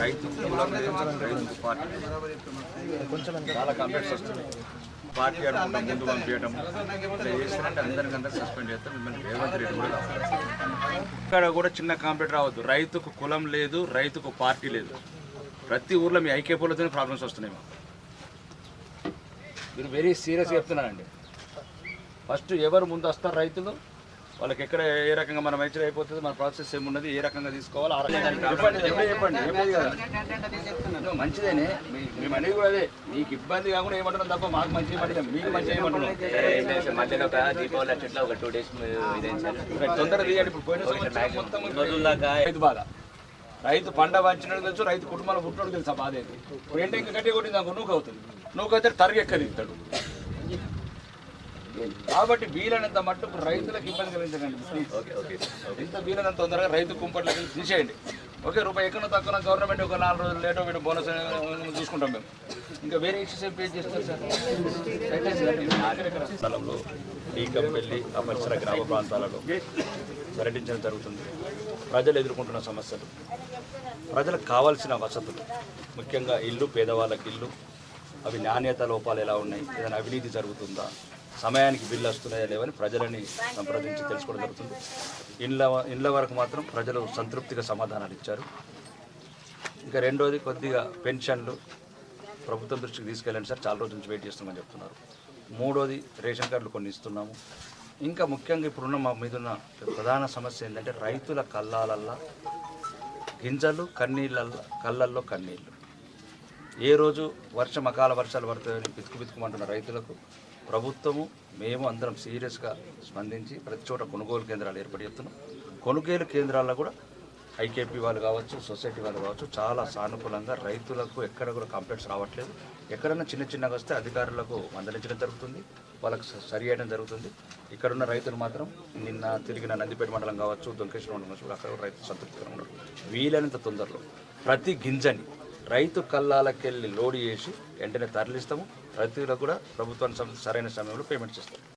రైతు కులం రైతు పార్టీ చాలా కంప్లైంట్స్ వస్తున్నాయి పార్టీ అనుకుంటాం ముందు పంపించడం ఇట్లా చేస్తారంటే అందరికందరూ సస్పెండ్ చేస్తాం మిమ్మల్ని రేవంత్ రెడ్డి కూడా ఇక్కడ కూడా చిన్న కంప్లైంట్ రావద్దు. రైతుకు కులం లేదు రైతుకు పార్టీ లేదు. ప్రతి ఊర్లో మీ ఐక్యపోలతోనే ప్రాబ్లమ్స్ వస్తున్నాయి మాకు. మీరు వెరీ సీరియస్గా చెప్తున్నానండి ఫస్ట్ ఎవరు ముందు వస్తారు రైతులు? వాళ్ళకి ఎక్కడ ఏ రకంగా మన మంచిగా అయిపోతుంది మన ప్రాసెస్ ఏమున్నది ఏ రకంగా తీసుకోవాలి ఆ రకంగా చెప్పండి కదా. మంచిదేనే మేము అనేది కూడా అదే. మీకు ఇబ్బంది కాకుండా ఏమంటున్నాం తప్ప మాకు మంచి ఏమంటున్నాం మీకు మంచి ఏమంటున్నాం మధ్యలో ఒక దీపావళి అట్లా ఒక టూ డేస్ ఇదేం సార్ తొందరగా ఇప్పుడు. పోయిన రైతు బాధ. రైతు పంట తెలుసు రైతు కుటుంబాల పుట్టినట్టు తెలుసు ఆ బాధ ఏంటి? ఇప్పుడు ఏంటి ఇంకా గట్టి కొట్టి నాకు నూకు అవుతుంది. నూకు అయితే తరిగి ఎక్కది ఇస్తాడు కాబట్టి వీలైనంత మట్టుకు రైతులకు ఇబ్బంది కలిగించకండి. ఇంత వీలైనంత తొందరగా రైతు కుంపట్లకి తీసేయండి. ఓకే రూపాయి ఎక్కడ తక్కువ గవర్నమెంట్ ఒక నాలుగు రోజులు లేటో వీడు బోనస్ చూసుకుంటాం మేము. ఇంకా వేరే ఇష్యూస్ ఏం పే చేస్తారు సార్? స్థలంలో టీకంపల్లి ఆ పరిసర గ్రామ ప్రాంతాలలో పర్యటించడం జరుగుతుంది. ప్రజలు ఎదుర్కొంటున్న సమస్యలు. ప్రజలకు కావాల్సిన వసతులు. ముఖ్యంగా ఇల్లు పేదవాళ్ళకి ఇల్లు. అవి నాణ్యత లోపాలు ఎలా ఉన్నాయి? ఏదైనా అవినీతి జరుగుతుందా? సమయానికి బిల్లు వస్తున్నాయా లేవని ప్రజలని సంప్రదించి తెలుసుకోవడం జరుగుతుంది. ఇండ్ల ఇండ్ల వరకు మాత్రం ప్రజలు సంతృప్తిగా సమాధానాలు ఇచ్చారు. ఇంకా రెండోది కొద్దిగా పెన్షన్లు ప్రభుత్వం దృష్టికి తీసుకెళ్ళండి సార్ చాలా రోజుల నుంచి వెయిట్ చేస్తున్నామని చెప్తున్నారు. మూడోది రేషన్ కార్డులు కొన్ని ఇస్తున్నాము. ఇంకా ముఖ్యంగా ఇప్పుడున్న మా మీద ఉన్న ప్రధాన సమస్య ఏంటంటే రైతుల కళ్ళాలల్లా గింజలు కన్నీళ్ళల్లో కళ్ళల్లో కన్నీళ్ళు. ఏ రోజు వర్షం అకాల వర్షాలు పడుతుందని బితుకు బితుకుమంటున్న రైతులకు ప్రభుత్వము మేము అందరం సీరియస్గా స్పందించి ప్రతి చోట కొనుగోలు కేంద్రాలు ఏర్పాటు చేస్తున్నాం. కొనుగోలు కేంద్రాల్లో కూడా ఐకేపీ వాళ్ళు కావచ్చు సొసైటీ వాళ్ళు కావచ్చు చాలా సానుకూలంగా రైతులకు ఎక్కడ కూడా కంప్లైంట్స్ రావట్లేదు. ఎక్కడైనా చిన్న చిన్నగా వస్తే అధికారులకు మందలించడం జరుగుతుంది వాళ్ళకు సరి చేయడం జరుగుతుంది. ఇక్కడున్న రైతులు మాత్రం నిన్న తిరిగిన నందిపేట మండలం కావచ్చు దొంకేశ్వర మండలం కావచ్చు అక్కడ రైతులు సంతృప్తిగా ఉన్నారు. వీలైనంత తొందరలో ప్రతి గింజని రైతు కళ్ళాలకెళ్ళి లోడ్ చేసి వెంటనే తరలిస్తాము. రైతులకు కూడా ప్రభుత్వానికి సరైన సమయంలో పేమెంట్ చేస్తాం